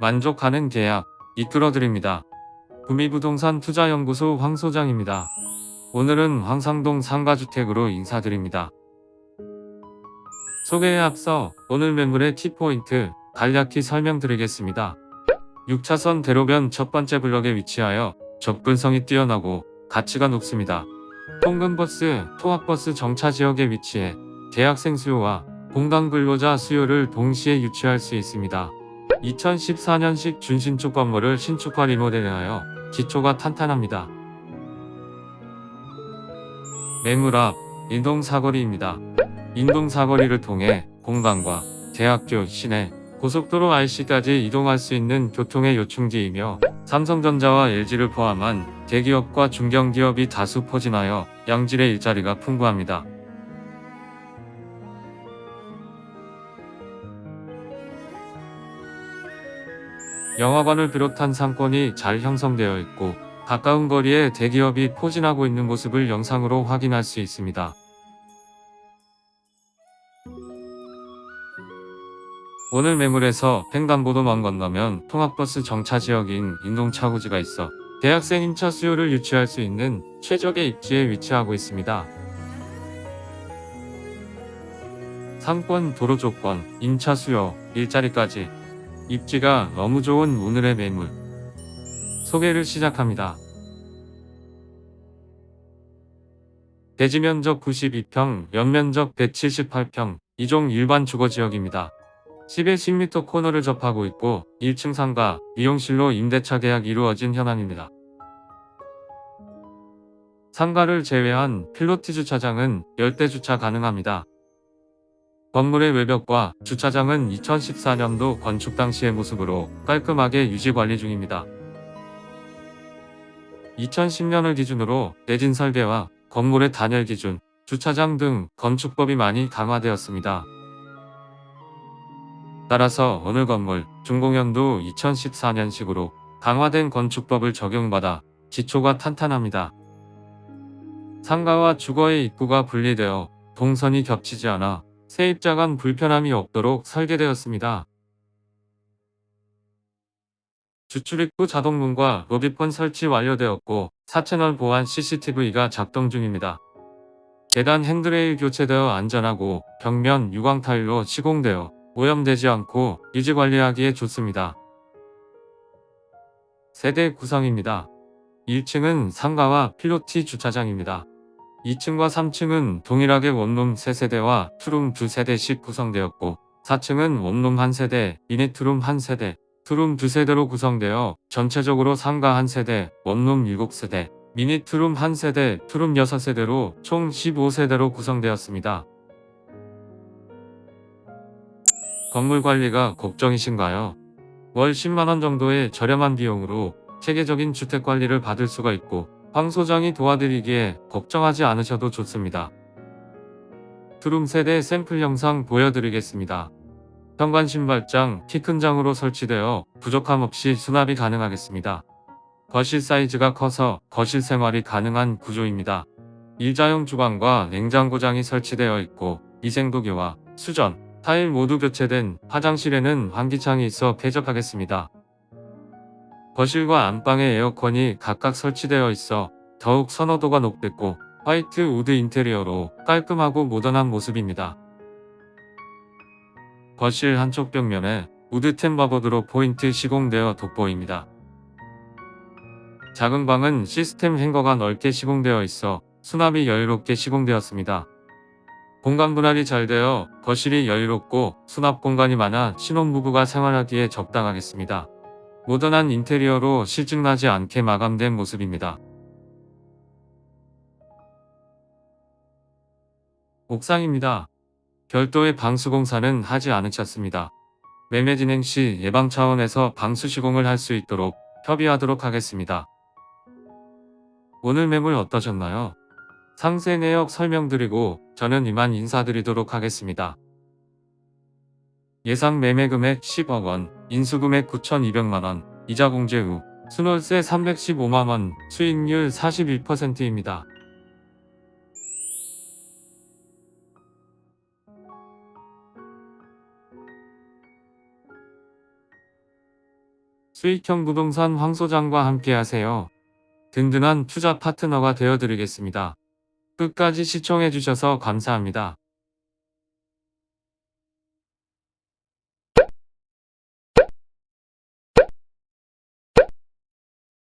만족하는 계약 이끌어드립니다. 구미부동산 투자연구소 황 소장입니다. 오늘은 황상동 상가주택으로 인사드립니다. 소개에 앞서 오늘 매물의 키포인트 간략히 설명드리겠습니다. 6차선 대로변 첫 번째 블럭에 위치하여 접근성이 뛰어나고 가치가 높습니다. 통근버스, 통학버스 정차 지역에 위치해 대학생 수요와 공간 근로자 수요를 동시에 유치할 수 있습니다. 2014년식 준신축 건물을 신축과 리모델링하여 기초가 탄탄합니다. 매물 앞 인동 사거리입니다. 인동 사거리를 통해 공간과 대학교, 시내, 고속도로 IC까지 이동할 수 있는 교통의 요충지이며 삼성전자와 LG를 포함한 대기업과 중견기업이 다수 포진하여 양질의 일자리가 풍부합니다. 영화관을 비롯한 상권이 잘 형성되어 있고 가까운 거리에 대기업이 포진하고 있는 모습을 영상으로 확인할 수 있습니다. 오늘 매물에서 횡단보도만 건너면 통학버스 정차 지역인 인동차구지가 있어 대학생 임차 수요를 유치할 수 있는 최적의 입지에 위치하고 있습니다. 상권, 도로 조건, 임차 수요, 일자리까지 입지가 너무 좋은 오늘의 매물. 소개를 시작합니다. 대지 면적 92평, 연면적 178평, 이종 일반 주거 지역입니다. 10에 10m 코너를 접하고 있고 1층 상가, 미용실로 임대차 계약 이루어진 현황입니다. 상가를 제외한 필로티 주차장은 열대 주차 가능합니다. 건물의 외벽과 주차장은 2014년도 건축 당시의 모습으로 깔끔하게 유지 관리 중입니다. 2010년을 기준으로 내진 설계와 건물의 단열 기준, 주차장 등 건축법이 많이 강화되었습니다. 따라서 오늘 건물 준공연도 2014년식으로 강화된 건축법을 적용받아 기초가 탄탄합니다. 상가와 주거의 입구가 분리되어 동선이 겹치지 않아 세입자 간 불편함이 없도록 설계되었습니다. 주출입구 자동문과 로비폰 설치 완료되었고 4채널 보안 CCTV가 작동 중입니다. 계단 핸드레일 교체되어 안전하고 벽면 유광 타일로 시공되어 오염되지 않고 유지 관리하기에 좋습니다. 세대 구성입니다. 1층은 상가와 필로티 주차장입니다. 2층과 3층은 동일하게 원룸 3세대와 투룸 2세대씩 구성되었고 4층은 원룸 1세대, 미니투룸 1세대, 투룸 2세대로 구성되어 전체적으로 상가 1세대, 원룸 7세대, 미니투룸 1세대, 투룸 6세대로 총 15세대로 구성되었습니다. 건물 관리가 걱정이신가요? 월 10만원 정도의 저렴한 비용으로 체계적인 주택 관리를 받을 수가 있고 황 소장이 도와드리기에 걱정하지 않으셔도 좋습니다. 투룸 세대 샘플 영상 보여드리겠습니다. 현관 신발장, 키 큰 장으로 설치되어 부족함 없이 수납이 가능하겠습니다. 거실 사이즈가 커서 거실 생활이 가능한 구조입니다. 일자형 주방과 냉장고장이 설치되어 있고 위생도교와 수전, 타일 모두 교체된 화장실에는 환기창이 있어 쾌적하겠습니다. 거실과 안방에 에어컨이 각각 설치되어 있어 더욱 선호도가 높겠고 화이트 우드 인테리어로 깔끔하고 모던한 모습입니다. 거실 한쪽 벽면에 우드 템바보드로 포인트 시공되어 돋보입니다. 작은 방은 시스템 행거가 넓게 시공되어 있어 수납이 여유롭게 시공되었습니다. 공간 분할이 잘 되어 거실이 여유롭고 수납 공간이 많아 신혼부부가 생활하기에 적당하겠습니다. 모던한 인테리어로 실증나지 않게 마감된 모습입니다. 옥상입니다. 별도의 방수 공사는 하지 않으셨습니다. 매매 진행 시 예방 차원에서 방수 시공을 할 수 있도록 협의하도록 하겠습니다. 오늘 매물 어떠셨나요? 상세 내역 설명드리고 저는 이만 인사드리도록 하겠습니다. 예상 매매 금액 10억 원, 인수 금액 9,200만 원, 이자 공제 후 순월세 315만 원, 수익률 41%입니다. 수익형 부동산 황 소장과 함께 하세요. 든든한 투자 파트너가 되어드리겠습니다. 끝까지 시청해주셔서 감사합니다.